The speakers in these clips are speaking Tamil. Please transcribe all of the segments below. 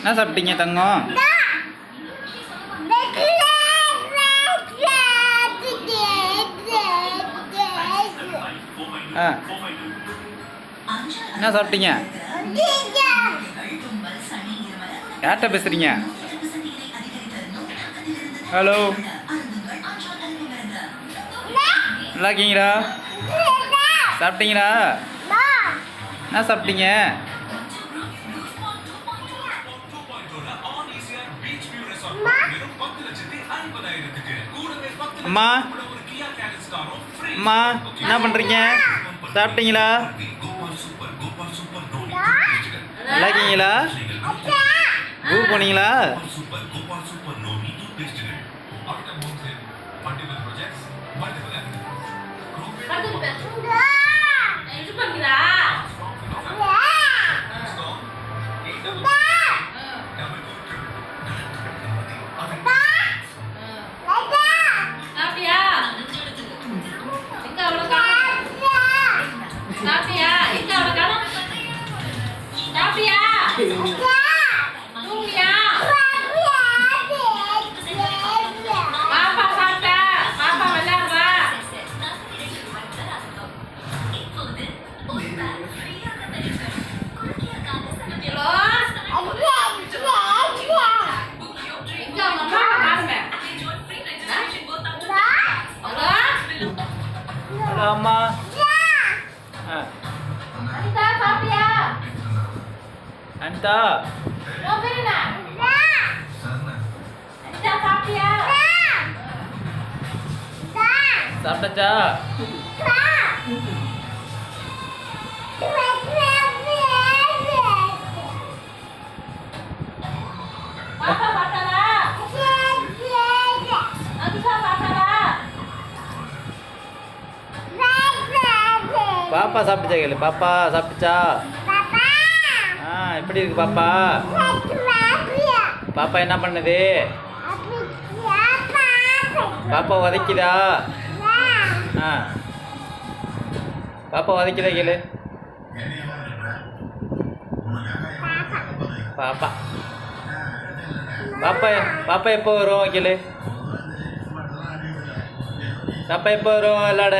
என்ன சாப்பிட்டீங்க தங்கம்? ஆ. என்ன சாப்பிட்டீங்க? யார்கிட்ட பேசுகிறீங்க ஹலோ. நல்லா இருக்கீங்களா? சாப்பிட்டீங்களா? என்ன சாப்பிட்டீங்க? அம்மா. அம்மா என்ன பண்ணுறீங்க சாப்பிட்டீங்களா? நல்லா இருக்கீங்களா ஊ போனீங்களா? இது சாப்பிட்டியா தூங்கியா பாப்பா சாப்பிட்டா பாப்பா விளையாடுறா ஹலோ எங்க அவங்க அம்மா பாருங்க ஹலோ ஹலோ அம்மா ஆ அனிதா சாப்பிட்டாச்சா பாப்பா சாப்பிட்டுச்சா கேளு பாப்பா சாப்பிட்டுச்சா ஆ எப்படி இருக்கு பாப்பா? பாப்பா என்ன பண்ணுது? பாப்பா உதைக்குதா? ஆ. பாப்பா உதைக்குதா கேளு. பாப்பா. பாப்பா பாப்பா எப்போ வரும் கேளு. பாப்பா எப்போ வரும் விளாட?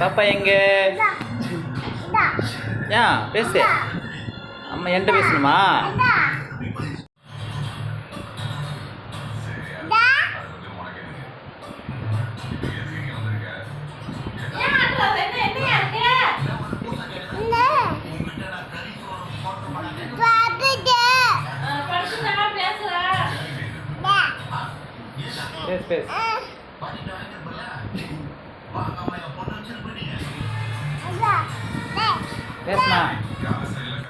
பாப்பா எங்கே? ஏன் பேசு அம்மா என்கிட்ட பேசணுமா ஏன் அனிதா என்ன என்னையா